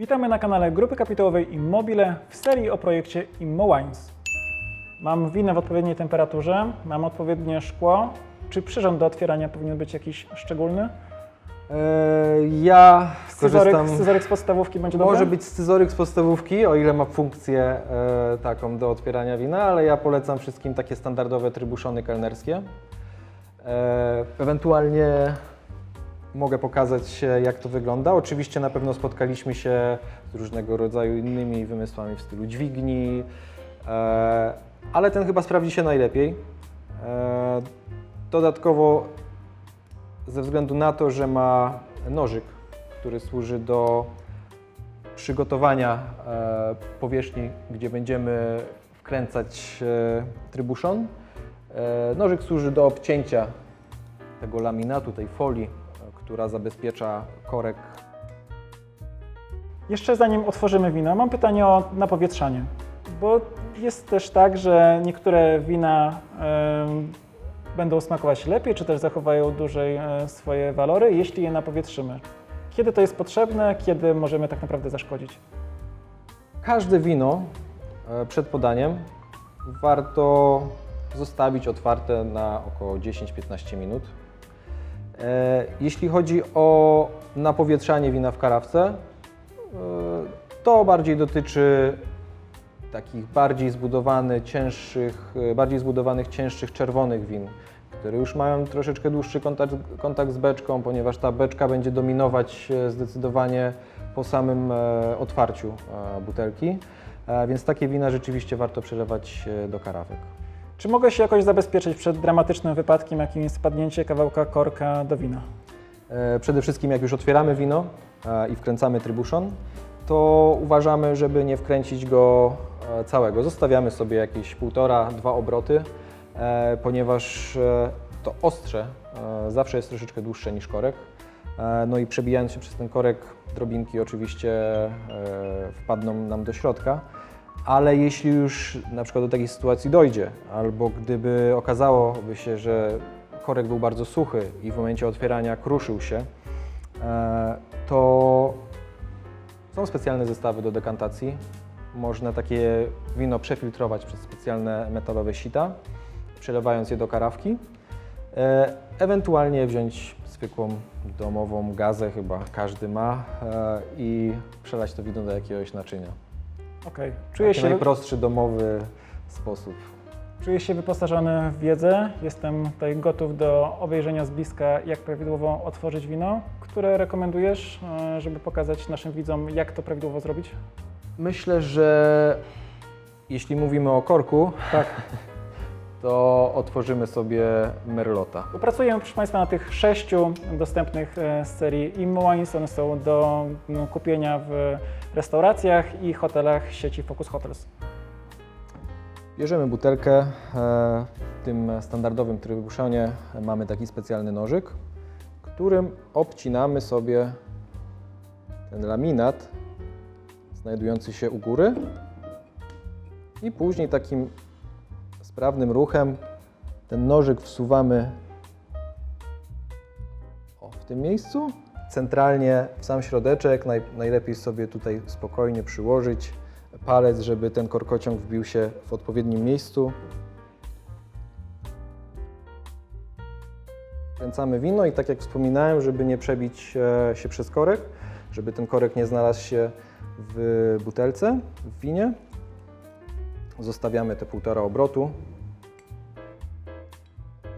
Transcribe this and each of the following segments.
Witamy na kanale Grupy Kapitałowej Immobile w serii o projekcie ImmoWines. Mam winę w odpowiedniej temperaturze, mam odpowiednie szkło. Czy przyrząd do otwierania powinien być jakiś szczególny? E, Ja Scyzoryk, korzystam... scyzoryk z podstawówki będzie Może dobry? być scyzoryk z podstawówki, o ile ma funkcję e, taką do otwierania wina, ale ja polecam wszystkim takie standardowe trybuszony kelnerskie. E, ewentualnie mogę pokazać, jak to wygląda. Oczywiście na pewno spotkaliśmy się z różnego rodzaju innymi wymysłami w stylu dźwigni, e, ale ten chyba sprawdzi się najlepiej. E, dodatkowo ze względu na to, że ma nożyk, który służy do przygotowania e, powierzchni, gdzie będziemy wkręcać trybuszon. Nożyk służy do obcięcia tego laminatu, tej folii, która zabezpiecza korek. Jeszcze zanim otworzymy wino, mam pytanie o napowietrzanie. Bo jest też tak, że niektóre wina em, będą smakować lepiej, czy też zachowają dłużej e, swoje walory, jeśli je napowietrzymy. Kiedy to jest potrzebne, kiedy możemy tak naprawdę zaszkodzić? Każde wino e, przed podaniem warto zostawić otwarte na około 10-15 minut. E, Jeśli chodzi o napowietrzanie wina w karawce, e, to bardziej dotyczy takich bardziej zbudowanych, cięższych, e, bardziej zbudowanych, cięższych czerwonych win, które już mają troszeczkę dłuższy kontakt, kontakt z beczką, ponieważ ta beczka będzie dominować zdecydowanie po samym otwarciu butelki. Więc takie wina rzeczywiście warto przelewać do karawek. Czy mogę się jakoś zabezpieczyć przed dramatycznym wypadkiem, jakim jest spadnięcie kawałka korka do wina? E, Przede wszystkim jak już otwieramy wino e, i wkręcamy trybuszon, to uważamy, żeby nie wkręcić go e, całego. Zostawiamy sobie jakieś półtora, dwa obroty, ponieważ to ostrze zawsze jest troszeczkę dłuższe niż korek. No i przebijając się przez ten korek, drobinki oczywiście wpadną nam do środka. Ale jeśli już na przykład do takiej sytuacji dojdzie, albo gdyby okazałoby się, że korek był bardzo suchy i w momencie otwierania kruszył się, e, to są specjalne zestawy do dekantacji. Można takie wino przefiltrować przez specjalne metalowe sita, przelewając je do karawki. E, Ewentualnie wziąć zwykłą domową gazę, chyba każdy ma, e, i przelać to wino do jakiegoś naczynia. Okej. Czuję, Taki się, najprostszy domowy sposób. czuję się wyposażony w wiedzę. Jestem tutaj gotów do obejrzenia z bliska, jak prawidłowo otworzyć wino. Które rekomendujesz, e, żeby pokazać naszym widzom, jak to prawidłowo zrobić? Myślę, że jeśli mówimy o korku, Tak. to otworzymy sobie Merlota. Pracujemy, proszę Państwa, na tych sześciu dostępnych e, z serii ImmoWines. One są do kupienia w restauracjach i hotelach sieci Focus Hotels. Bierzemy butelkę. e, W tym standardowym trybuszonie mamy taki specjalny nożyk, którym obcinamy sobie ten laminat znajdujący się u góry i później takim sprawnym ruchem ten nożyk wsuwamy o, w tym miejscu. Centralnie w sam środeczek, naj, najlepiej sobie tutaj spokojnie przyłożyć palec, żeby ten korkociąg wbił się w odpowiednim miejscu. Kręcamy wino i tak jak wspominałem, żeby nie przebić e, się przez korek, żeby ten korek nie znalazł się w butelce, w winie. Zostawiamy te półtora obrotu.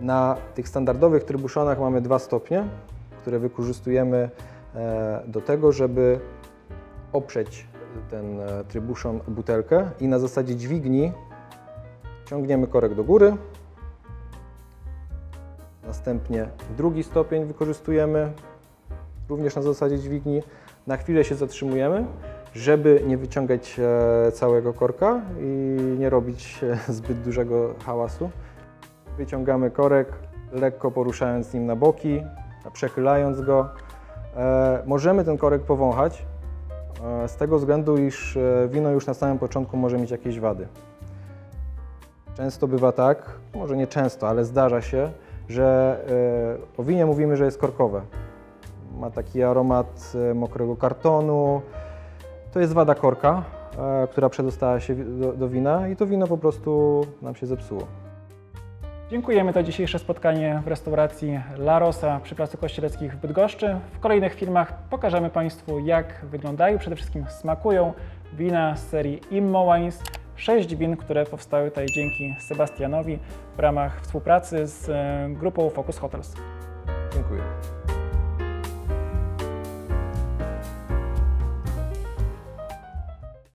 Na tych standardowych trybuszonach mamy dwa stopnie, które wykorzystujemy e, do tego, żeby oprzeć ten e, trybuszon butelkę i na zasadzie dźwigni ciągniemy korek do góry. Następnie drugi stopień wykorzystujemy również na zasadzie dźwigni. Na chwilę się zatrzymujemy, żeby nie wyciągać e, całego korka i nie robić e, zbyt dużego hałasu. Wyciągamy korek, lekko poruszając nim na boki, przechylając go. E, Możemy ten korek powąchać, z tego względu, iż wino już na samym początku może mieć jakieś wady. Często bywa tak, może nie często, ale zdarza się, że o winie mówimy, że jest korkowe. Ma taki aromat e, mokrego kartonu, To jest wada korka, e, która przedostała się do, do wina i to wino po prostu nam się zepsuło. Dziękujemy za dzisiejsze spotkanie w restauracji La Rosa przy Placu Kościeleckich w Bydgoszczy. W kolejnych filmach pokażemy Państwu, jak wyglądają, przede wszystkim smakują wina z serii Immo Wines. Sześć win, które powstały tutaj dzięki Sebastianowi w ramach współpracy z e, grupą Focus Hotels. Dziękuję.